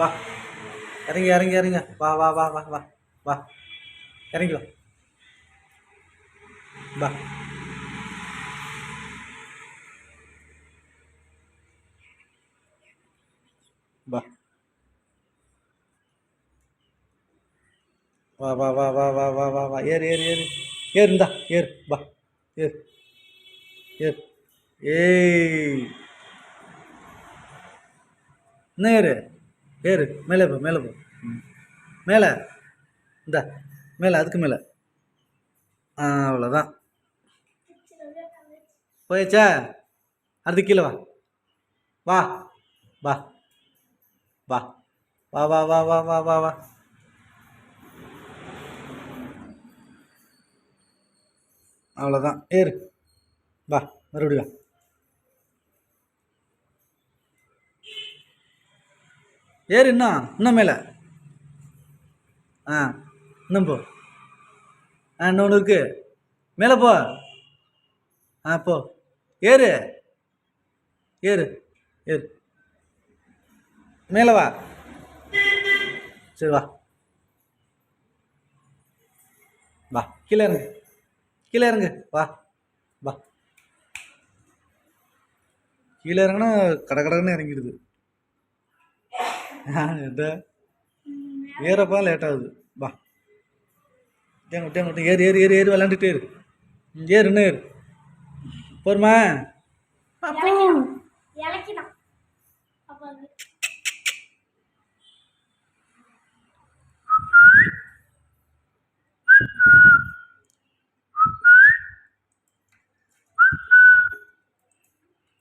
வா இறங்கி இறங்கி இறங்க வா வா வா வா வா வா இறங்கி வா வா வா வா வா வா வா வா வா வா வா ஏறு ஏறு ஏறு ஏறு இந்தா ஏறு வா ஏறு ஏறு ஏய் இன்னும் ஏறு ஏறு மேலே போ மேலே போ. ம். மேலே இந்தா மேலே அதுக்கு மேலே. ஆ அவ்வளோதான் போயாச்சா? அடுத்து கீழே வா. வா வா. வா வா வா வா வா வா வா வா. அவ்வளோதான் ஏறு. வா மறுபடியும் ஏறு இன்னும் இன்னும் மேலே. ஆ இன்னும் போ. ஆ இன்னொன்று இருக்கு. மேலே போ. ஆ போ. ஏறு. ஏறு ஏறு. மேலே வா. சரி வா. வா கீழே இறங்கு. கீழே இறங்கு. வா வா. கீழே இறங்குனா கட கடன்னு இறங்கிடுது. ఏంటా ఏరప్పా లేట్ అవుదు బా டேங்க டேங்க ஏறு ஏறு ஏறு ஏறு விளாண்டுட்டு ஏறு ஏறுன்னு ஏறு. போருமா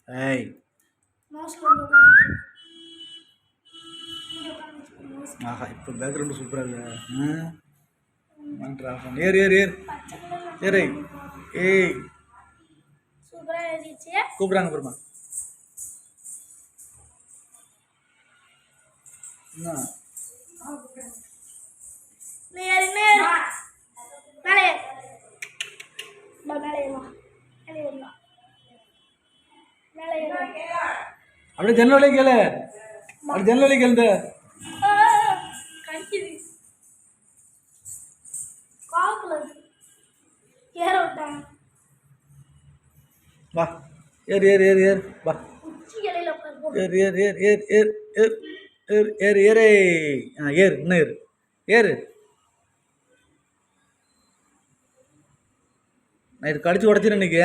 ஏய். ஆஹா இப்போ பேக்ரவுண்டு சூப்பராக இல்லையா ஏர் ஏர் ஏர் ஏரே ஏய். கூப்பிட்றாங்க பெருமா அப்படியே ஜன்னலே கேளு. మరి జనరల్కి వెళ్తే బా ஏறு ஏறு ஏறு ఏర్ బా ఏర్ ఏర్ ఏర్ ఏర్ ఏర్ ఏర్ ஏர் ஏறு ஏறே ஆ ஏறு இன்னும் ஏறு ஏறு நான் இது கடிச்சு உடச்சிரு இன்னைக்கு